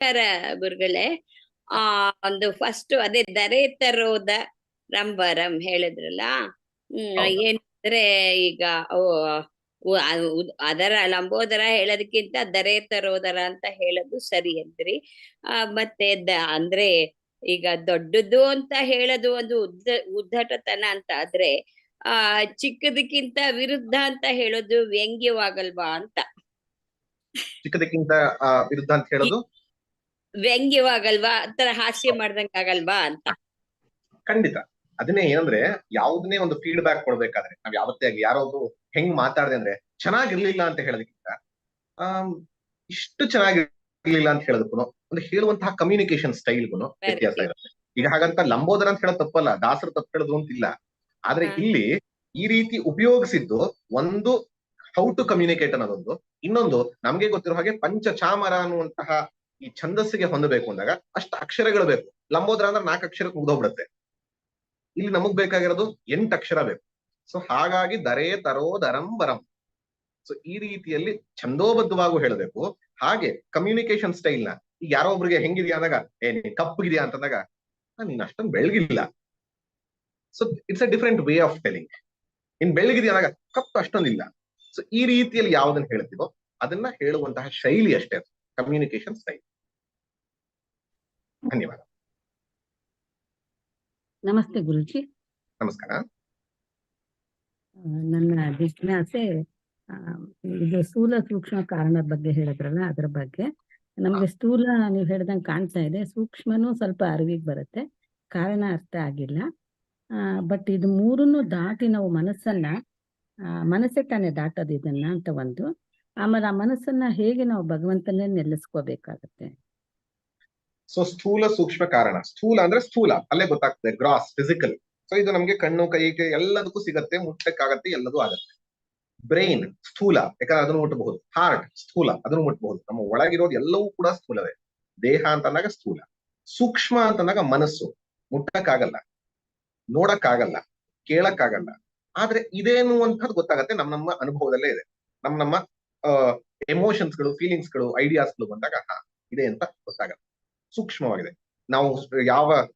ನಮಸ್ಕಾರ ಗುರುಗಳೇ ಆ ಒಂದು ಫಸ್ಟ್ ಅದೇ ದರೆ ತರೋದ ರಂಬರಂ ಹೇಳಿದ್ರಲ್ಲ? ಏನಂದ್ರೆ ಈಗ ಅದರ ಲಂಬೋದರ ಹೇಳೋದಕ್ಕಿಂತ ದರೆ ತರೋದರ ಅಂತ ಹೇಳೋದು ಸರಿ ಅಂದ್ರಿ. ಆ ಮತ್ತೆ ದ ಅಂದ್ರೆ ಈಗ ದೊಡ್ಡದು ಅಂತ ಹೇಳೋದು ಒಂದು ಉದ್ದ ಉದ್ದಟತನ ಅಂತ ಆದ್ರೆ ಆ ಚಿಕ್ಕದಕ್ಕಿಂತ ವಿರುದ್ಧ ಅಂತ ಹೇಳೋದು ವ್ಯಂಗ್ಯವಾಗಲ್ವಾ ಅಂತ. ಚಿಕ್ಕದಕ್ಕಿಂತ ವಿರುದ್ಧ ಅಂತ ಹೇಳೋದು? ವ್ಯಂಗ್ಯವಾಗಲ್ವಾ? ಆತರ ಹಾಸ್ಯ ಮಾಡ್ದಂಗ್ ಆಗಲ್ವಾ ಅಂತ. ಖಂಡಿತ. ಅದನ್ನೇ ಏನಂದ್ರೆ ಯಾವ್ದನ್ನೇ ಒಂದು ಫೀಡ್ಬ್ಯಾಕ್ ಕೊಡ್ಬೇಕಾದ್ರೆ ನಾವ್ ಯಾವತ್ತೇ ಆಗಿ ಯಾರೊಬ್ರು ಹೆಂಗ್ ಮಾತಾಡ್ದೆ ಅಂದ್ರೆ ಚೆನ್ನಾಗಿರ್ಲಿಲ್ಲ ಅಂತ ಹೇಳೋದಕ್ಕಿಂತ ಆ ಇಷ್ಟು ಚೆನ್ನಾಗಿರ್ಲಿಲ್ಲ ಅಂತ ಹೇಳೋದಕ್ಕೂ ಒಂದು ಹೇಳುವಂತಹ ಕಮ್ಯುನಿಕೇಶನ್ ಸ್ಟೈಲ್ಗೂ ವ್ಯತ್ಯಾಸ ಇರುತ್ತೆ. ಈಗ ಹಾಗಂತ ಲಂಬೋದರ ಅಂತ ಹೇಳೋದು ತಪ್ಪಲ್ಲ ದಾಸರು ತಪ್ಪು ಹೇಳೋದು ಅಂತಿಲ್ಲ. ಆದ್ರೆ. ಇಲ್ಲಿ ಈ ರೀತಿ ಉಪಯೋಗಿಸಿದ್ದು ಒಂದು ಹೌ ಟು ಕಮ್ಯುನಿಕೇಟ್ ಅನ್ನೋದೊಂದು ಇನ್ನೊಂದು ನಮ್ಗೆ ಗೊತ್ತಿರೋ ಹಾಗೆ ಪಂಚಚಾಮರ ಅನ್ನುವಂತಹ ಈ ಛಂದಸ್ಸಿಗೆ ಹೊಂದಬೇಕು ಅಂದಾಗ ಅಷ್ಟು ಅಕ್ಷರಗಳು ಬೇಕು. ಲಂಬೋದ್ರ ಅಂದ್ರೆ ನಾಲ್ಕು ಅಕ್ಷರಕ್ಕೆ ಮುಗ್ದೋಗ್ಬಿಡುತ್ತೆ. ಇಲ್ಲಿ ನಮಗ್ ಬೇಕಾಗಿರೋದು ಎಂಟು ಅಕ್ಷರ ಬೇಕು. ಸೊ ಹಾಗಾಗಿ ದರೇ ತರೋ ದರಂ ಬರಂ. ಸೊ ಈ ರೀತಿಯಲ್ಲಿ ಛಂದೋಬದ್ಧವಾಗೂ ಹೇಳಬೇಕು. ಹಾಗೆ ಕಮ್ಯುನಿಕೇಶನ್ ಸ್ಟೈಲ್ನ ಈಗ ಯಾರೋ ಒಬ್ರಿಗೆ ಹೆಂಗಿದ್ಯಾ ಅಂದಾಗ ಏ ನೀನ್ ಕಪ್ಪಗಿದ್ಯಾ? ಅಂತಂದಾಗ "ಆ, ನೀನ್ ಅಷ್ಟೊಂದು ಬೆಳಗಿಲ್ಲ. So it's a different way of telling in ಬೆಳಗಿದ್ಯಾ ಅಂದಾಗ ಕಪ್ಪು ಅಷ್ಟೊಂದಿಲ್ಲ. ಸೊ ಈ ರೀತಿಯಲ್ಲಿ ಯಾವ್ದನ್ನ ಹೇಳ್ತೀವೋ ಅದನ್ನ ಹೇಳುವಂತಹ ಶೈಲಿ ಅಷ್ಟೇ ಕಮ್ಯುನಿಕೇಶನ್ ಸ್ಟೈಲ್ ಧನ್ಯವಾದ. ನಮಸ್ತೆ ಗುರುಜಿ. ನಮಸ್ಕಾರ. ನನ್ನ ಜಿಜ್ಞಾಸೆ ಇದು ಸ್ಥೂಲ ಸೂಕ್ಷ್ಮ ಕಾರಣದ ಬಗ್ಗೆ ಹೇಳಿದ್ರಲ್ಲ ಅದ್ರ ಬಗ್ಗೆ. ನಮ್ಗೆ ಸ್ಥೂಲ ನೀವು ಹೇಳ್ದಂಗೆ ಕಾಣ್ತಾ ಇದೆ. ಸೂಕ್ಷ್ಮನೂ ಸ್ವಲ್ಪ ಅರಿವಿಗೆ ಬರುತ್ತೆ. ಕಾರಣ ಅರ್ಥ ಆಗಿಲ್ಲ. ಬಟ್ ಇದು ಮೂರನ್ನು ದಾಟಿ ನಾವು ಮನಸ್ಸನ್ನ ಮನಸ್ಸೇ ತಾನೇ ದಾಟೋದು ಇದನ್ನ ಅಂತ ಒಂದು. ಆಮೇಲೆ ಆ ಮನಸ್ಸನ್ನ ಹೇಗೆ ನಾವು ಭಗವಂತನೇ ನೆಲೆಸ್ಕೋಬೇಕಾಗತ್ತೆ? ಸೊ ಸ್ಥೂಲ ಸೂಕ್ಷ್ಮ ಕಾರಣ. ಸ್ಥೂಲ ಅಂದ್ರೆ ಸ್ಥೂಲ. ಅಲ್ಲೇ ಗೊತ್ತಾಗ್ತದೆ. ಗ್ರಾಸ್ ಫಿಸಿಕಲ್ ಸೊ ಇದು ನಮ್ಗೆ ಕಣ್ಣು, ಕೈ ಎಲ್ಲದಕ್ಕೂ ಸಿಗತ್ತೆ. ಮುಟ್ಟಕ್ಕಾಗತ್ತೆ, ಎಲ್ಲದೂ ಆಗತ್ತೆ. ಬ್ರೈನ್ ಸ್ಥೂಲ. ಯಾಕಂದ್ರೆ ಅದನ್ನು ಮುಟ್ಟಬಹುದು ಹಾರ್ಟ್ ಸ್ಥೂಲ. ಅದನ್ನು ಮುಟ್ಟಬಹುದು ನಮ್ಮ ಒಳಗಿರೋದು ಎಲ್ಲವೂ ಕೂಡ ಸ್ಥೂಲವೇ. ದೇಹ ಅಂತಂದಾಗ ಸ್ಥೂಲ. ಸೂಕ್ಷ್ಮ ಅಂತಂದಾಗ ಮನಸ್ಸು. ಮುಟ್ಟಕ್ಕಾಗಲ್ಲ. ನೋಡಕ್ಕಾಗಲ್ಲ. ಕೇಳಕ್ಕಾಗಲ್ಲ. ಆದ್ರೆ ಇದೇನು ಅಂತದ್ ಗೊತ್ತಾಗತ್ತೆ. ನಮ್ಮ ನಮ್ಮ ಅನುಭವದಲ್ಲೇ ಇದೆ. ನಮ್ಮ ನಮ್ಮ ಎಮೋಷನ್ಸ್ಗಳು ಫೀಲಿಂಗ್ಸ್ಗಳು ಐಡಿಯಾಸ್ಗಳು ಬಂದಾಗ, ಹಾ, ಇದೆ ಅಂತ ಗೊತ್ತಾಗತ್ತೆ. ಸೂಕ್ಷ್ಮವಾಗಿದೆ. ನಾವು ಯಾವ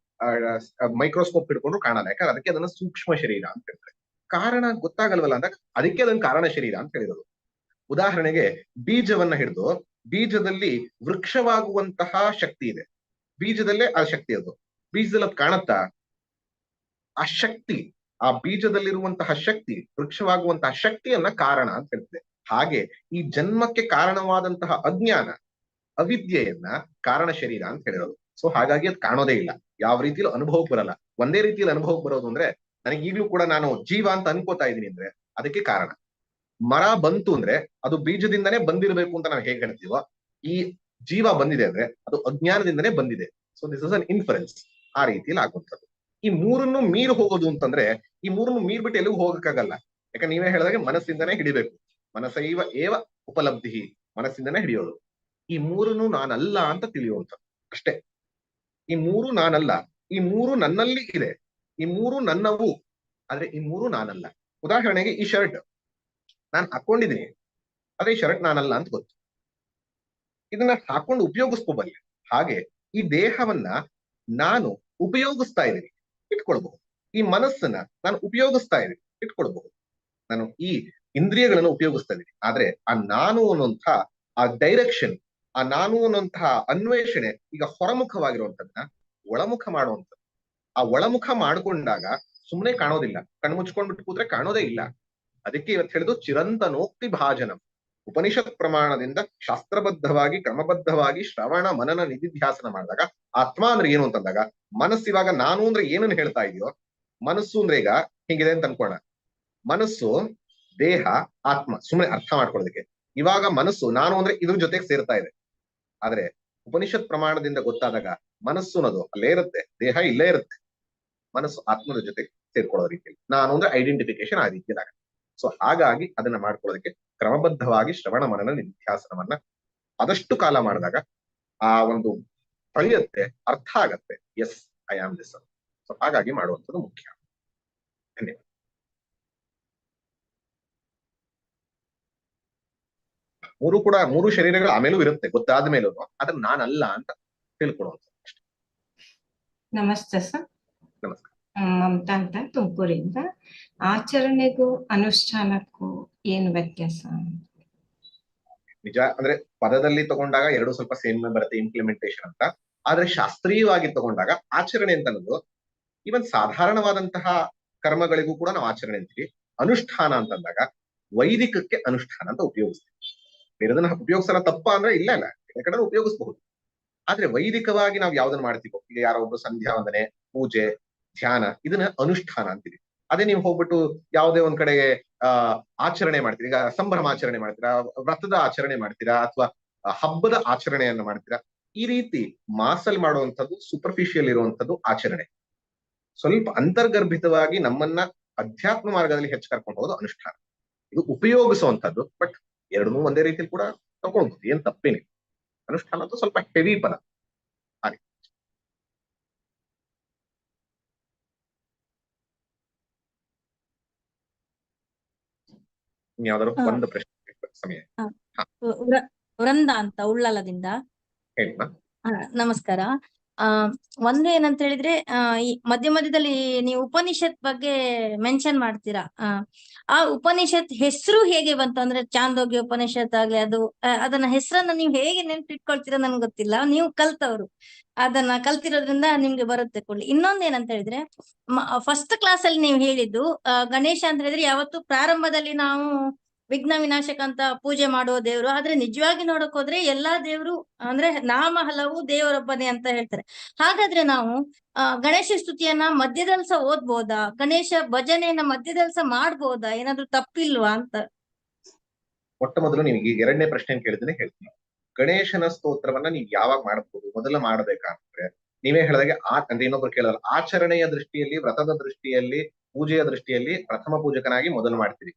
ಮೈಕ್ರೋಸ್ಕೋಪ್ ಹಿಡ್ಕೊಂಡ್ರು ಕಾಣಲ್ಲ. ಯಾಕಂದ್ರೆ ಅದಕ್ಕೆ ಅದನ್ನ ಸೂಕ್ಷ್ಮ ಶರೀರ ಅಂತ ಹೇಳ್ತಾರೆ. ಕಾರಣ ಗೊತ್ತಾಗಲ್ವಲ್ಲ ಅಂದಾಗ ಅದಕ್ಕೆ ಅದನ್ನ ಕಾರಣ ಶರೀರ ಅಂತ ಹೇಳಿರೋದು. ಉದಾಹರಣೆಗೆ ಬೀಜವನ್ನ ಹಿಡಿದು ಬೀಜದಲ್ಲಿ ವೃಕ್ಷವಾಗುವಂತಹ ಶಕ್ತಿ ಇದೆ. ಬೀಜದಲ್ಲೇ ಆ ಶಕ್ತಿ ಅದು. ಬೀಜದಲ್ಲಿ ಅದು ಕಾಣತ್ತಾ? ಆ ಶಕ್ತಿ, ಆ ಬೀಜದಲ್ಲಿರುವಂತಹ ಶಕ್ತಿ, ವೃಕ್ಷವಾಗುವಂತಹ ಶಕ್ತಿಯನ್ನ ಕಾರಣ ಅಂತ ಹೇಳ್ತಿದೆ ಹಾಗೆ ಈ ಜನ್ಮಕ್ಕೆ ಕಾರಣವಾದಂತಹ ಅಜ್ಞಾನ, ಅವಿದ್ಯೆಯನ್ನ ಕಾರಣ ಶರೀರ ಅಂತ ಹೇಳಿರೋದು. ಸೊ ಹಾಗಾಗಿ ಅದು ಕಾಣೋದೇ ಇಲ್ಲ. ಯಾವ ರೀತಿಯಲ್ಲಿ ಅನುಭವಕ್ಕೆ ಬರಲ್ಲ. ಒಂದೇ ರೀತಿಯಲ್ಲಿ ಅನುಭವಕ್ಕೆ ಬರೋದು ಅಂದ್ರೆ ನನಗೆ ಈಗಲೂ ಕೂಡ ನಾನು ಜೀವ ಅಂತ ಅನ್ಕೋತಾ ಇದ್ದೀನಿ ಅಂದ್ರೆ ಅದಕ್ಕೆ ಕಾರಣ. ಮರ ಬಂತು ಅಂದ್ರೆ ಅದು ಬೀಜದಿಂದನೇ ಬಂದಿರಬೇಕು ಅಂತ ನಾವು ಹೇಗೆ ಹೇಳ್ತೀವೋ, ಈ ಜೀವ ಬಂದಿದೆ ಅಂದ್ರೆ ಅದು ಅಜ್ಞಾನದಿಂದನೇ ಬಂದಿದೆ. So this is an inference ಆ ರೀತಿಯಲ್ಲಿ ಆಗುವಂಥದ್ದು. ಈ ಮೂರನ್ನು ಮೀರು ಹೋಗೋದು ಅಂತಂದ್ರೆ ಈ ಮೂರನ್ನು ಮೀರ್ ಬಿಟ್ಟು ಎಲ್ಲಿಗೂ ಹೋಗಕ್ಕಾಗಲ್ಲ. ಯಾಕಂದ್ರೆ ನೀವೇ ಹೇಳಿದಾಗ ಮನಸ್ಸಿಂದನೇ ಹಿಡಿಬೇಕು. ಮನಸ್ಸೈವ ಏವ ಉಪಲಬ್ಧಿ ಮನಸ್ಸಿಂದನೇ ಹಿಡಿಯೋದು. ಈ ಮೂರನ್ನು ನಾನಲ್ಲ ಅಂತ ತಿಳಿಯುವಂತ, ಅಷ್ಟೇ. ಈ ಮೂರು ನಾನಲ್ಲ, ಈ ಮೂರು ನನ್ನಲ್ಲಿ ಇದೆ, ಈ ಮೂರು ನನ್ನವು, ಆದ್ರೆ ಈ ಮೂರು ನಾನಲ್ಲ. ಉದಾಹರಣೆಗೆ ಈ ಶರ್ಟ್, ನಾನು ಹಾಕೊಂಡಿದ್ದೀನಿ ಅದೇ ಶರ್ಟ್ ನಾನಲ್ಲ ಅಂತ ಗೊತ್ತು. ಇದನ್ನ ಹಾಕೊಂಡು ಉಪಯೋಗಿಸ್ಕೋಬಲ್ಲೆ ಹಾಗೆ ಈ ದೇಹವನ್ನ ನಾನು ಉಪಯೋಗಿಸ್ತಾ ಇದ್ದೀನಿ, ಇಟ್ಕೊಳ್ಬಹುದು. ಈ ಮನಸ್ಸನ್ನ ನಾನು ಉಪಯೋಗಿಸ್ತಾ ಇದ್ದೀನಿ, ಇಟ್ಕೊಳ್ಬಹುದು. ನಾನು ಈ ಇಂದ್ರಿಯಗಳನ್ನು ಉಪಯೋಗಿಸ್ತಾ ಇದ್ದೀವಿ ಆದ್ರೆ ಆ ನಾನು ಅನ್ನುವಂಥ ಆ ಡೈರೆಕ್ಷನ್ ಆ ನಾನು ಅನ್ನುವಂತಹ ಅನ್ವೇಷಣೆ ಈಗ ಹೊರಮುಖವಾಗಿರುವಂತದನ್ನ ಒಳಮುಖ ಮಾಡುವಂಥದ್ದು. ಆ ಒಳಮುಖ ಮಾಡ್ಕೊಂಡಾಗ ಸುಮ್ಮನೆ ಕಾಣೋದಿಲ್ಲ. ಕಣ್ಮುಚ್ಕೊಂಡ್ಬಿಟ್ಟು ಕೂತ್ರೆ ಕಾಣೋದೇ ಇಲ್ಲ. ಅದಕ್ಕೆ ಇವತ್ತು ಹೇಳಿದು ಚಿರಂತನೋಕ್ತಿ ಭಾಜನಂ. ಉಪನಿಷತ್ ಪ್ರಮಾಣದಿಂದ ಶಾಸ್ತ್ರಬದ್ಧವಾಗಿ, ಕ್ರಮಬದ್ಧವಾಗಿ ಶ್ರವಣ, ಮನನ, ನಿಧಿಧ್ಯಾಸನ ಮಾಡಿದಾಗ ಆತ್ಮ ಅಂದ್ರೆ ಏನು ಅಂತಂದಾಗ ಮನಸ್ಸು ಇವಾಗ ನಾನು ಅಂದ್ರೆ ಏನನ್ನು ಹೇಳ್ತಾ ಇದೆಯೋ ಮನಸ್ಸು ಅಂದ್ರೆ ಈಗ ಹಿಂಗಿದೆ ಅಂತ ಅನ್ಕೋಣ. ಮನಸ್ಸು ದೇಹ, ಆತ್ಮ ಸುಮ್ಮನೆ ಅರ್ಥ ಮಾಡ್ಕೊಳ್ಳೋದಕ್ಕೆ. ಇವಾಗ ಮನಸ್ಸು, ನಾನು ಅಂದ್ರೆ ಇದ್ರ ಜೊತೆಗೆ ಸೇರ್ತಾ ಇದೆ. ಆದ್ರೆ ಉಪನಿಷತ್ ಪ್ರಮಾಣದಿಂದ ಗೊತ್ತಾದಾಗ ಮನಸ್ಸು ಅನ್ನೋದು ಅಲ್ಲೇ ಇರುತ್ತೆ, ದೇಹ ಇಲ್ಲೇ ಇರುತ್ತೆ. ಮನಸ್ಸು ಆತ್ಮದ ಜೊತೆ ಸೇರ್ಕೊಳ್ಳೋ ರೀತಿಯಲ್ಲಿ. ನಾನು ಅಂದ್ರೆ ಐಡೆಂಟಿಫಿಕೇಶನ್ ಆ ರೀತಿಯಾಗ ಸೊ ಹಾಗಾಗಿ ಅದನ್ನ ಮಾಡ್ಕೊಳ್ಳೋದಕ್ಕೆ ಕ್ರಮಬದ್ಧವಾಗಿ ಶ್ರವಣ ಮನನ ನಿಧ್ಯಾಸನವನ್ನ ಆದಷ್ಟು ಕಾಲ ಮಾಡಿದಾಗ ಆ ಒಂದು ಫಲಿಯತ್ತೆ ಅರ್ಥ ಆಗತ್ತೆ. Yes I am this so ಹಾಗಾಗಿ ಮಾಡುವಂಥದ್ದು ಮುಖ್ಯ. ಧನ್ಯವಾದ. ಮೂರು ಕೂಡ ಮೂರು ಶರೀರಗಳು ಆಮೇಲೂ ಇರುತ್ತೆ ಗೊತ್ತಾದ ಮೇಲೂ ಆದ್ರೆ ನಾನಲ್ಲ ಅಂತ ತಿಳ್ಕೊಳ್ಳುವಂತ ಅಷ್ಟೇ ನಮಸ್ತೆ ಸರ್. ನಮಸ್ಕಾರ ಮಮತಾ ಅಂತ ತುಮಕೂರಿಂದ. ಆಚರಣೆಗೂ ಅನುಷ್ಠಾನಕ್ಕೂ ಏನು ವ್ಯತ್ಯಾಸ? ನಿಜ ಅಂದ್ರೆ ಪದದಲ್ಲಿ ತಗೊಂಡಾಗ ಎರಡು ಸ್ವಲ್ಪ ಸೇಮ್ ಬರುತ್ತೆ ಇಂಪ್ಲಿಮೆಂಟೇಶನ್ ಅಂತ. ಆದ್ರೆ ಶಾಸ್ತ್ರೀಯವಾಗಿ ತಗೊಂಡಾಗ ಆಚರಣೆ ಅಂತ ಅನ್ನೋದು ಇವನ್ ಸಾಧಾರಣವಾದಂತಹ ಕರ್ಮಗಳಿಗೂ ಕೂಡ ನಾವು ಆಚರಣೆ ಅಂತೀವಿ. ಅನುಷ್ಠಾನ ಅಂತಂದಾಗ ವೈದಿಕಕ್ಕೆ ಅನುಷ್ಠಾನ ಅಂತ ಉಪಯೋಗಿಸ್ತೀವಿ. ಬೇರೆದನ್ನ ಉಪಯೋಗಿಸಲ್ಲ ತಪ್ಪ ಅಂದ್ರೆ ಇಲ್ಲ ಇಲ್ಲ ಯಾಕಂದ್ರೆ ಉಪಯೋಗಿಸಬಹುದು. ಆದ್ರೆ ವೈದಿಕವಾಗಿ ನಾವು ಯಾವ್ದನ್ನ ಮಾಡ್ತೀವೋ, ಈಗ ಯಾರೋ ಒಬ್ರು ಸಂಧ್ಯಾ ವಂದನೆ, ಪೂಜೆ, ಧ್ಯಾನ, ಇದನ್ನ ಅನುಷ್ಠಾನ ಅಂತೀವಿ. ಅದೇ ನೀವು ಹೋಗ್ಬಿಟ್ಟು ಯಾವುದೇ ಒಂದ್ ಕಡೆ ಆ, ಆಚರಣೆ ಮಾಡ್ತೀರಿ. ಈಗ ಸಂಭ್ರಮಾಚರಣೆ ಮಾಡ್ತೀರಾ, ವ್ರತದ ಆಚರಣೆ ಮಾಡ್ತೀರಾ, ಅಥವಾ ಹಬ್ಬದ ಆಚರಣೆಯನ್ನ ಮಾಡ್ತೀರಾ, ಈ ರೀತಿ ಮಾಸಲ್ ಮಾಡುವಂಥದ್ದು ಸೂಪರ್ಫಿಷಿಯಲ್ ಇರುವಂತದ್ದು ಆಚರಣೆ. ಸ್ವಲ್ಪ ಅಂತರ್ಗರ್ಭಿತವಾಗಿ ನಮ್ಮನ್ನ ಅಧ್ಯಾತ್ಮ ಮಾರ್ಗದಲ್ಲಿ ಹೆಚ್ಚು ಕರ್ಕೊಂಡು ಹೋಗೋದು ಅನುಷ್ಠಾನ. ಇದು ಉಪಯೋಗಿಸುವಂತದ್ದು ಬಟ್ ಎರಡನ್ನೂ ಒಂದೇ ರೀತಿ ಕೂಡ ತಗೊಳ್ಬಹುದು ಏನ್ ತಪ್ಪೇನಿಲ್ಲ. ಅನುಷ್ಠಾನ ಸ್ವಲ್ಪ ಹೆವಿ ಪದ. ಹಾಗೆ. ಯಾವ್ದಾದ್ರು ಒಂದು ಪ್ರಶ್ನೆ ಸಮಯ ವೃಂದ ಅಂತ ಉಳ್ಳಾಲದಿಂದ. ನಮಸ್ಕಾರ. ಆ, ಒಂದು ಏನಂತ ಹೇಳಿದ್ರೆ ಈ ಮಧ್ಯ ಮಧ್ಯದಲ್ಲಿ ನೀವು ಉಪನಿಷತ್ ಬಗ್ಗೆ ಮೆನ್ಷನ್ ಮಾಡ್ತೀರಾ? ಆ ಉಪನಿಷತ್ ಹೆಸರು ಹೇಗೆ ಬಂತು? ಅಂದ್ರೆ ಚಾಂದೋಗ್ಯ ಉಪನಿಷತ್ ಆಗ್ಲಿ, ಅದು ಅದನ್ನ ಹೆಸರನ್ನ ನೀವು ಹೇಗೆ ನೆನ್ಪಿಟ್ಕೊಳ್ತೀರಾ ನನ್ಗೆ ಗೊತ್ತಿಲ್ಲ. ನೀವು ಕಲ್ತವ್ರು. ಅದನ್ನ ಕಲ್ತಿರೋದ್ರಿಂದ ನಿಮ್ಗೆ ಬರುತ್ತೆ ಕೊಡ್ಲಿ. ಇನ್ನೊಂದ್ ಏನಂತ ಹೇಳಿದ್ರೆ ಫಸ್ಟ್ ಕ್ಲಾಸ್ ಅಲ್ಲಿ ನೀವು ಹೇಳಿದ್ದು ಗಣೇಶ ಅಂತ ಹೇಳಿದ್ರೆ ಯಾವತ್ತು ಪ್ರಾರಂಭದಲ್ಲಿ ನಾವು ವಿಘ್ನ ವಿನಾಶಕ ಅಂತ ಪೂಜೆ ಮಾಡುವ ದೇವರು. ಆದ್ರೆ ನಿಜವಾಗಿ ನೋಡಕ್ ಹೋದ್ರೆ ಎಲ್ಲಾ ದೇವರು ಅಂದ್ರೆ ನಾಮ ಹಲವು ದೇವರೊಬ್ಬನೇ ಅಂತ ಹೇಳ್ತಾರೆ. ಹಾಗಾದ್ರೆ ನಾವು ಗಣೇಶ ಸ್ತುತಿಯನ್ನ ಮಧ್ಯದಲ್ಲಿ ಸಹ ಓದ್ಬೋದಾ? ಗಣೇಶ ಭಜನೆಯನ್ನ ಮಧ್ಯದಲ್ಲಿ ಸಹ ಮಾಡ್ಬೋದಾ? ಏನಾದ್ರು ತಪ್ಪಿಲ್ವಾ ಅಂತ? ಮೊಟ್ಟ ಮೊದಲು ನಿಮಗೆ ಎರಡನೇ ಪ್ರಶ್ನೆ ಕೇಳಿದ್ರೆ ಹೇಳ್ತೀನಿ. ಗಣೇಶನ ಸ್ತೋತ್ರವನ್ನ ನೀವ್ ಯಾವಾಗ ಮಾಡಬಹುದು ಮೊದಲ ಮಾಡ್ಬೇಕಂದ್ರೆ ನೀವೇ ಹೇಳಿದಾಗೆ ಆ, ಅಂದ್ರೆ ಇನ್ನೊಬ್ರು ಕೇಳಲ್ಲ. ಆಚರಣೆಯ ದೃಷ್ಟಿಯಲ್ಲಿ, ವ್ರತದ ದೃಷ್ಟಿಯಲ್ಲಿ, ಪೂಜೆಯ ದೃಷ್ಟಿಯಲ್ಲಿ ಪ್ರಥಮ ಪೂಜಕನಾಗಿ ಮೊದಲು ಮಾಡ್ತೀವಿ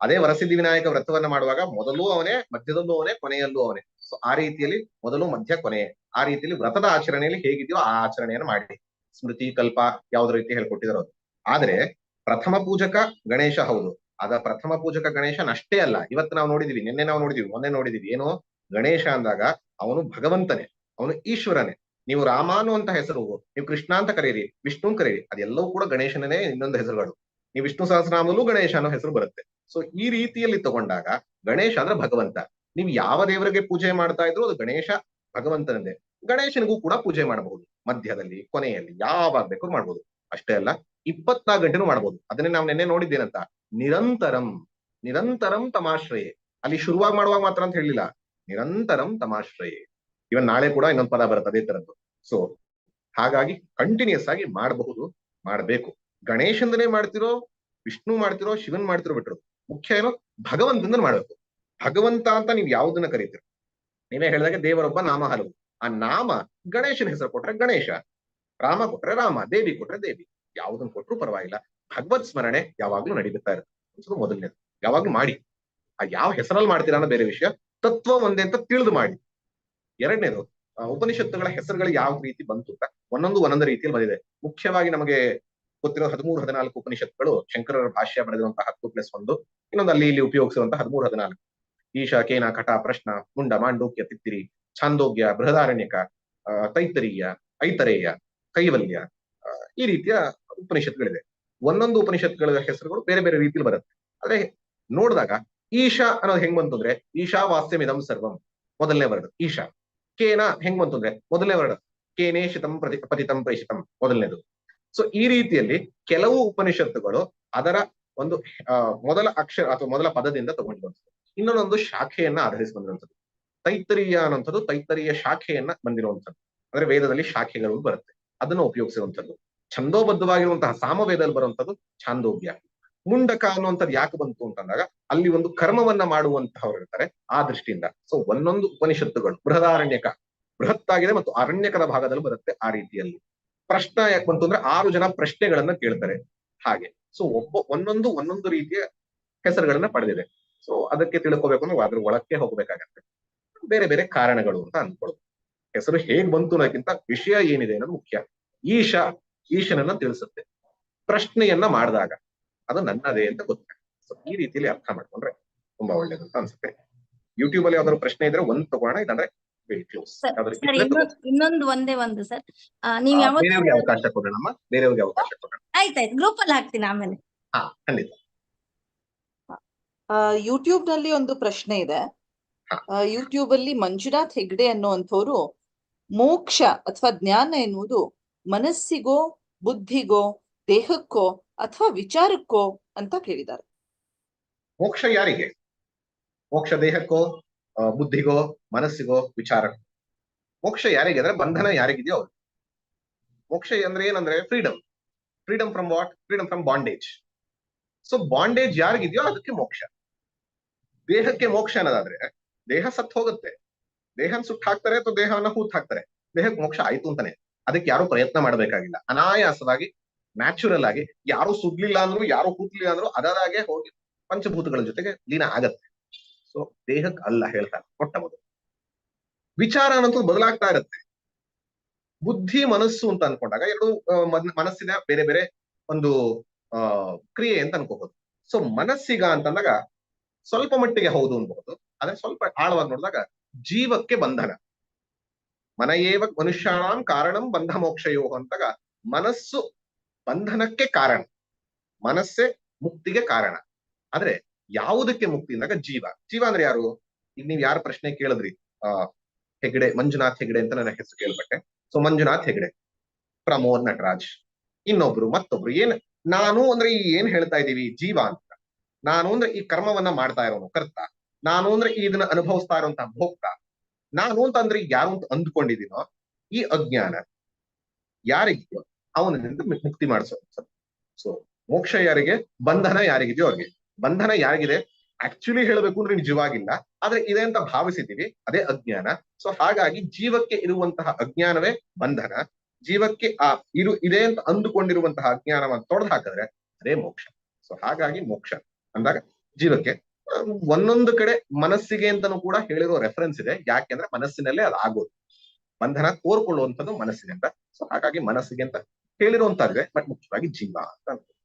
ಅದೇ ವರಸಿದ್ಧಿ ವಿನಾಯಕ ವ್ರತವನ್ನ ಮಾಡುವಾಗ ಮೊದಲು ಅವನೇ, ಮಧ್ಯದಲ್ಲೂ ಅವನೇ, ಕೊನೆಯಲ್ಲೂ ಅವನೇ. ಸೊ ಆ ರೀತಿಯಲ್ಲಿ ಮೊದಲು ಮಧ್ಯ, ಕೊನೆ. ಆ ರೀತಿಯಲ್ಲಿ ವ್ರತದ ಆಚರಣೆಯಲ್ಲಿ ಹೇಗಿದೆಯೋ ಆ ಆಚರಣೆಯನ್ನು ಮಾಡಿ. ಸ್ಮೃತಿ, ಕಲ್ಪ ಯಾವ್ದು ರೀತಿ ಹೇಳ್ಕೊಟ್ಟಿದ್ರು ಅದು. ಆದ್ರೆ ಪ್ರಥಮ ಪೂಜಕ ಗಣೇಶ ಹೌದು. ಅದ ಪ್ರಥಮ ಪೂಜಕ ಗಣೇಶನ್ ಅಷ್ಟೇ ಅಲ್ಲ. ಇವತ್ತು ನಾವು ನೋಡಿದೀವಿ, ನಿನ್ನೆ ನಾವು ನೋಡಿದೀವಿ, ಮೊನ್ನೆ ನೋಡಿದೀವಿ. ಏನು? ಗಣೇಶ ಅಂದಾಗ ಅವನು ಭಗವಂತನೇ. ಅವನು ಈಶ್ವರನೇ. ನೀವು ರಾಮಾನು ಅಂತ ಹೆಸರು ನೀವು ಕೃಷ್ಣ ಅಂತ ಕರೀರಿ. ವಿಷ್ಣು ಕರೀರಿ. ಅದೆಲ್ಲವೂ ಕೂಡ ಗಣೇಶನೇ ಇನ್ನೊಂದು ಹೆಸರುಗಳು. ನೀವು ವಿಷ್ಣು ಸಹಸ್ರನಾಮದಲ್ಲೂ ಗಣೇಶ ಅನ್ನೋ ಹೆಸರು ಬರುತ್ತೆ. ಸೊ ಈ ರೀತಿಯಲ್ಲಿ ತಗೊಂಡಾಗ ಗಣೇಶ ಅಂದ್ರೆ ಭಗವಂತ. ನೀವು ಯಾವ ದೇವರಿಗೆ ಪೂಜೆ ಮಾಡ್ತಾ ಇದ್ರು ಅದು ಗಣೇಶ ಭಗವಂತನದೇ. ಗಣೇಶನಿಗೂ ಕೂಡ ಪೂಜೆ ಮಾಡಬಹುದು. ಮಧ್ಯದಲ್ಲಿ, ಕೊನೆಯಲ್ಲಿ ಯಾವಾಗ ಬೇಕು ಮಾಡ್ಬೋದು. ಅಷ್ಟೇ ಅಲ್ಲ, ಇಪ್ಪತ್ನಾಲ್ಕು ಗಂಟೆನೂ ಮಾಡ್ಬೋದು. ಅದನ್ನೇ ನಾವು ನಿನ್ನೆ ನೋಡಿದ್ದೇನಂತ. ನಿರಂತರಂ ನಿರಂತರಂ ತಮಾಶ್ರಯೇ. ಅಲ್ಲಿ ಶುರುವಾಗಿ ಮಾಡುವಾಗ ಮಾತ್ರ ಅಂತ ಹೇಳಿಲ್ಲ. ನಿರಂತರಂ ತಮಾಶ್ರಯೇ. ಇವನ್ ನಾಳೆ ಕೂಡ ಇನ್ನೊಂದು ಪದ ಬರುತ್ತೆ ಅದೇ ತರದ್ದು. ಸೊ ಹಾಗಾಗಿ ಕಂಟಿನ್ಯೂಸ್ ಆಗಿ ಮಾಡಬಹುದು, ಮಾಡಬೇಕು. ಗಣೇಶಂದನೇ ಮಾಡ್ತಿರೋ, ವಿಷ್ಣು ಮಾಡ್ತಿರೋ, ಶಿವನ್ ಮಾಡ್ತಿರೋ ಬಿಟ್ರು. ಮುಖ್ಯ ಏನು? ಭಗವಂತನ ಮಾಡಬೇಕು. ಭಗವಂತ ಅಂತ ನೀವು ಯಾವುದನ್ನ ಕರೀತೀರ? ನೀವೇ ಹೇಳಿದಾಗ ದೇವರೊಬ್ಬ ನಾಮ ಹಲವು. ಆ ನಾಮ ಗಣೇಶನ ಹೆಸರು ಕೊಟ್ರೆ ಗಣೇಶ, ರಾಮ ಕೊಟ್ರೆ ರಾಮ, ದೇವಿ ಕೊಟ್ರೆ ದೇವಿ. ಯಾವ್ದನ್ನ ಕೊಟ್ರು ಪರವಾಗಿಲ್ಲ. ಭಗವತ್ ಸ್ಮರಣೆ ಯಾವಾಗ್ಲೂ ನಡೀತಾ ಇರುತ್ತೆ. ಮೊದಲನೇದು. ಯಾವಾಗ್ಲೂ ಮಾಡಿ. ಆ ಯಾವ ಹೆಸರಲ್ಲಿ ಮಾಡ್ತೀರಾ ಅನ್ನೋ ಬೇರೆ ವಿಷಯ. ತತ್ವ ಒಂದೇ ಅಂತ ತಿಳಿದು ಮಾಡಿ. ಎರಡನೇದು ಉಪನಿಷತ್ತುಗಳ ಹೆಸರುಗಳು ಯಾವ ರೀತಿ ಬಂತು ಅಂತ ಒಂದೊಂದು ಒಂದೊಂದು ರೀತಿಯಲ್ಲಿ ಬಂದಿದೆ. ಮುಖ್ಯವಾಗಿ ನಮಗೆ ಗೊತ್ತಿರೋ ಹದಿಮೂರು, ಹದಿನಾಲ್ಕು ಉಪನಿಷತ್ಗಳು ಶಂಕರರ ಭಾಷ್ಯ ಬರೆದಿರುವಂತಹ ಹತ್ತು ಪ್ಲಸ್ ಒಂದು. ಇನ್ನೊಂದು ಅಲ್ಲಿ ಇಲ್ಲಿ ಉಪಯೋಗಿಸಿರುವಂತಹ ಹದಿಮೂರು, ಹದಿನಾಲ್ಕು. ಈಶ, ಕೇನ ಕಟ ಪ್ರಶ್ನ, ಮುಂಡ, ಮಾಂಡೋಕ್ಯ, ತಿತ್ತಿರಿ, ಛಾಂದೋಗ್ಯ, ಬೃಹದಾರಣ್ಯಕ ತೈತರೀಯ ಐತರೇಯ, ಕೈವಲ್ಯ ಈ ರೀತಿಯ ಉಪನಿಷತ್ಗಳಿದೆ. ಒಂದೊಂದು ಉಪನಿಷತ್ಗಳ ಹೆಸರುಗಳು ಬೇರೆ ಬೇರೆ ರೀತಿಯಲ್ಲಿ ಬರುತ್ತೆ. ಆದ್ರೆ ನೋಡಿದಾಗ ಈಶಾ ಅನ್ನೋದು ಹೆಂಗ್ ಬಂತು ಅಂದ್ರೆ ಈಶಾ ಇದಂ ಸರ್ವಂ ಮೊದಲನೇ ವರ್ಡ್. ಈಶಾ. ಕೇನ ಹೆಂಗ್ ಬಂತು ಅಂದ್ರೆ ಮೊದಲನೇ ವರ್ಡ್. ಕೇನೇಶಿತಂ ಪ್ರತಿ, ಪತಿತಂ ಪ್ರೇಷಿತಂ ಮೊದಲನೇದು. ಸೊ ಈ ರೀತಿಯಲ್ಲಿ ಕೆಲವು ಉಪನಿಷತ್ತುಗಳು ಅದರ ಒಂದು ಮೊದಲ ಅಕ್ಷರ ಅಥವಾ ಮೊದಲ ಪದದಿಂದ ತಗೊಂಡಿರುವಂಥದ್ದು. ಇನ್ನೊಂದೊಂದು ಶಾಖೆಯನ್ನ ಆಧರಿಸಿ ಬಂದಿರುವಂಥದ್ದು. ತೈತರೀಯ ಅನ್ನೋಂಥದ್ದು ತೈತರಿಯ ಶಾಖೆಯನ್ನ ಬಂದಿರುವಂಥದ್ದು. ಅಂದ್ರೆ ವೇದದಲ್ಲಿ ಶಾಖೆಗಳು ಬರುತ್ತೆ. ಅದನ್ನು ಉಪಯೋಗಿಸಿರುವಂಥದ್ದು. ಛಂದೋಬದ್ಧವಾಗಿರುವಂತಹ ಸಾಮವೇದದಲ್ಲಿ ಬರುವಂಥದ್ದು ಛಾಂದೋಗ್ಯ. ಮುಂಡಕ ಅನ್ನುವಂಥದ್ದು ಯಾಕೆ ಬಂತು ಅಂತಂದಾಗ ಅಲ್ಲಿ ಒಂದು ಕರ್ಮವನ್ನ ಮಾಡುವಂತಹವ್ರು ಇರ್ತಾರೆ ಆ ದೃಷ್ಟಿಯಿಂದ. ಸೊ ಒಂದೊಂದು ಉಪನಿಷತ್ತುಗಳು ಬೃಹದಾರಣ್ಯಕ, ಬೃಹತ್ತಾಗಿದೆ ಮತ್ತು ಅರಣ್ಯಕದ ಭಾಗದಲ್ಲಿ ಬರುತ್ತೆ ಆ ರೀತಿಯಲ್ಲಿ. ಪ್ರಶ್ನ ಯಾಕೆ ಬಂತು ಅಂದ್ರೆ ಆರು ಜನ ಪ್ರಶ್ನೆಗಳನ್ನ ಕೇಳ್ತಾರೆ ಹಾಗೆ. ಸೊ ಒಬ್ಬ, ಒಂದೊಂದು ಒಂದೊಂದು ರೀತಿಯ ಹೆಸರುಗಳನ್ನ ಪಡೆದಿದೆ. ಸೊ ಅದಕ್ಕೆ ತಿಳ್ಕೊಬೇಕು ಅಂದ್ರೆ ಅದ್ರ ಒಳಕ್ಕೆ ಹೋಗ್ಬೇಕಾಗತ್ತೆ. ಬೇರೆ ಬೇರೆ ಕಾರಣಗಳು ಅಂತ ಅನ್ಕೊಳ್ಳೋದು ಹೆಸರು ಹೇಗ್ ಬಂತು ಅನ್ನೋಕ್ಕಿಂತ ವಿಷಯ ಏನಿದೆ ಅನ್ನೋದು ಮುಖ್ಯ. ಈಶ, ಈಶನನ್ನ ತಿಳಿಸುತ್ತೆ. ಪ್ರಶ್ನೆಯನ್ನ ಮಾಡಿದಾಗ ಅದು ನನ್ನದೇ ಅಂತ ಗೊತ್ತಾಗುತ್ತೆ ಸೊ ಈ ರೀತಿಯಲ್ಲಿ ಅರ್ಥ ಮಾಡ್ಕೊಂಡ್ರೆ ತುಂಬಾ ಒಳ್ಳೇದು ಅಂತ ಅನ್ಸುತ್ತೆ. ಯೂಟ್ಯೂಬ್ ಅಲ್ಲಿ ಯಾವ್ದಾದ್ರು ಪ್ರಶ್ನೆ ಇದ್ರೆ ಒಂದ್ ತಗೋಣ, ಇಲ್ಲಾಂದ್ರೆ ಇನ್ನೊಂದ್ ಒಂದೇ ಒಂದು ಸರ್ ನೀವ್ ಯಾವ ಅವಕಾಶ ಕೊಡೋಣಮ್ಮ ಬೇರೆಯವ್ರಿಗೆ ಅವಕಾಶ ಕೊಡೋಣ. ಆಯ್ತಾಯ್ತು ಗ್ರೂಪ್ ಅಲ್ಲಿ ಹಾಕ್ತೀನಿ ಆಮೇಲೆ. ಹಾ ಖಂಡಿತ. ಯೂಟ್ಯೂಬ್ನಲ್ಲಿ ಒಂದು ಪ್ರಶ್ನೆ ಇದೆ. ಯೂಟ್ಯೂಬ್ ಅಲ್ಲಿ ಮಂಜುನಾಥ್ ಹೆಗ್ಡೆ ಅನ್ನುವಂಥವ್ರು ಮೋಕ್ಷ ಅಥವಾ ಜ್ಞಾನ ಎನ್ನುವುದು ಮನಸ್ಸಿಗೋ ಬುದ್ಧಿಗೋ ದೇಹಕ್ಕೋ ಅಥವಾ ವಿಚಾರಕ್ಕೋ ಅಂತ ಕೇಳಿದ್ದಾರೆ. ಮೋಕ್ಷ ಯಾರಿಗೆ? ಮೋಕ್ಷ ದೇಹಕ್ಕೋ? ಬುದ್ಧಿಗೋ, ಮನಸ್ಸಿಗೋ ವಿಚಾರಕ್ಕೋ ಮೋಕ್ಷ ಯಾರಿಗೆ ಅಂದ್ರೆ ಬಂಧನ ಯಾರಿಗಿದೆಯೋ ಅವ್ರು ಮೋಕ್ಷ ಅಂದ್ರೆ ಏನಂದ್ರೆ freedom freedom from what freedom from bondage so bondage ಯಾರಿಗಿದೆಯೋ ಅದಕ್ಕೆ ಮೋಕ್ಷ. ದೇಹಕ್ಕೆ ಮೋಕ್ಷ ಅನ್ನೋದಾದ್ರೆ, ದೇಹ ಸತ್ ಹೋಗುತ್ತೆ. ದೇಹನ ಸುಟ್ಟು ಹಾಕ್ತಾರೆ ಅಥವಾ ದೇಹವನ್ನ ಹೂತ್ ಹಾಕ್ತಾರೆ. ದೇಹಕ್ಕೆ ಮೋಕ್ಷ ಆಯ್ತು ಅಂತಾನೆ. ಅದಕ್ಕೆ ಯಾರು ಪ್ರಯತ್ನ ಮಾಡಬೇಕಾಗಿಲ್ಲ. ಅನಾಯಾಸವಾಗಿ ನ್ಯಾಚುರಲ್ ಆಗಿ ಯಾರು ಸುಡ್ಲಿಲ್ಲ ಅಂದ್ರು, ಯಾರು ಕೂತ್ಲಿಲ್ಲ ಅಂದ್ರು ಅದರಾಗೆ ಹೋಗಿ ಪಂಚಭೂತಗಳ ಜೊತೆಗೆ ಲೀನ ಆಗತ್ತೆ. ಸೊ ದೇಹಕ್ಕೆ ಅಲ್ಲ ಹೇಳ್ತಾರೆ, ಕೊಟ್ಟ ಮೊದಲು. ವಿಚಾರ ಅನ್ನೋದು ಬದಲಾಗ್ತಾ ಇರುತ್ತೆ. ಬುದ್ಧಿ, ಮನಸ್ಸು ಅಂತ ಅನ್ಕೊಂಡಾಗ ಎರಡು ಮನಸ್ಸಿನ ಬೇರೆ ಬೇರೆ ಒಂದು ಕ್ರಿಯೆ ಅಂತ ಅನ್ಕೋಬಹುದು ಸೊ ಮನಸ್ಸಿಗ ಅಂತಂದಾಗ ಸ್ವಲ್ಪ ಮಟ್ಟಿಗೆ ಹೌದು ಅನ್ಬಹುದು ಆದ್ರೆ ಸ್ವಲ್ಪ ಆಳವಾಗಿ ನೋಡಿದಾಗ ಜೀವಕ್ಕೆ ಬಂಧನ. ಮನಯೇವ ಮನುಷ್ಯಾಣಂ ಕಾರಣಂ ಬಂಧ ಮೋಕ್ಷಯೋ ಅಂತಾಗ ಮನಸ್ಸು ಬಂಧನಕ್ಕೆ ಕಾರಣ. ಮನಸ್ಸೇ ಮುಕ್ತಿಗೆ ಕಾರಣ. ಆದ್ರೆ ಯಾವುದಕ್ಕೆ ಮುಕ್ತಿ? ಅಂದಾಗ ಜೀವ. ಜೀವ ಅಂದ್ರೆ ಯಾರು? ಈಗ ನೀವ್ ಯಾರು ಪ್ರಶ್ನೆ ಕೇಳಿದ್ರಿ? ಆ, ಹೆಗ್ಡೆ, ಮಂಜುನಾಥ್ ಹೆಗ್ಡೆ ಅಂತ ನನ್ನ ಹೆಸರು ಕೇಳ್ಪಟ್ಟೆ. ಸೊ ಮಂಜುನಾಥ್ ಹೆಗ್ಡೆ, ಪ್ರಮೋದ್ ನಟರಾಜ್, ಇನ್ನೊಬ್ರು, ಮತ್ತೊಬ್ರು, ಏನ್, ನಾನು ಅಂದ್ರೆ ಈ ಏನ್ ಹೇಳ್ತಾ ಇದೀವಿ ಜೀವ ಅಂತ. ನಾನು ಅಂದ್ರೆ ಈ ಕರ್ಮವನ್ನ ಮಾಡ್ತಾ ಇರೋನು, ಕರ್ತ. ನಾನು ಅಂದ್ರೆ ಇದನ್ನ ಅನುಭವಿಸ್ತಾ ಇರೋಂತ ಭೋಕ್ತ. ನಾನು ಅಂತ ಅಂದ್ರೆ ಯಾರು ಅಂತ ಅಂದ್ಕೊಂಡಿದ್ದೀನೋ, ಈ ಅಜ್ಞಾನ ಯಾರಿಗಿದೆಯೋ ಅವನಿಂದ ಮುಕ್ತಿ ಮಾಡಿಸೋ ಸೊ ಮೋಕ್ಷ ಯಾರಿಗೆ? ಬಂಧನ ಯಾರಿಗಿದೆಯೋ ಅವ್ರಿಗೆ. ಬಂಧನ ಯಾರಿಗಿದೆ? ಆಕ್ಚುಲಿ ಹೇಳಬೇಕು ಅಂದ್ರೆ ನಿಜವಾಗಿಲ್ಲ ಆದ್ರೆ ಇದೆ ಅಂತ ಭಾವಿಸಿದೀವಿ ಅದೇ ಅಜ್ಞಾನ. ಸೊ ಹಾಗಾಗಿ ಜೀವಕ್ಕೆ ಇರುವಂತಹ ಅಜ್ಞಾನವೇ ಬಂಧನ. ಜೀವಕ್ಕೆ ಆ ಇರು ಇದೆ ಅಂತ ಅಂದುಕೊಂಡಿರುವಂತಹ ಅಜ್ಞಾನವನ್ನು ತೊಡೆದು ಹಾಕಿದ್ರೆ ಅದೇ ಮೋಕ್ಷ. ಸೊ ಹಾಗಾಗಿ ಮೋಕ್ಷ. ಅಂದಾಗ ಜೀವಕ್ಕೆ ಒಂದೊಂದು ಕಡೆ ಮನಸ್ಸಿಗೆ ಅಂತಾನು ಕೂಡ ಹೇಳಿರೋ ರೆಫರೆನ್ಸ್ ಇದೆ. ಯಾಕೆಂದ್ರೆ ಮನಸ್ಸಿನಲ್ಲೇ ಅದು ಆಗೋದು. ಬಂಧನ ಕೋರ್ಕೊಳ್ಳುವಂಥದ್ದು ಮನಸ್ಸಿನಿಂದ. ಸೊ ಹಾಗಾಗಿ ಮನಸ್ಸಿಗೆ ಅಂತ ಹೇಳಿರುವಂತಾದ್ರೆ ಬಟ್ ಮುಖ್ಯವಾಗಿ ಜೀವ ಅಂತ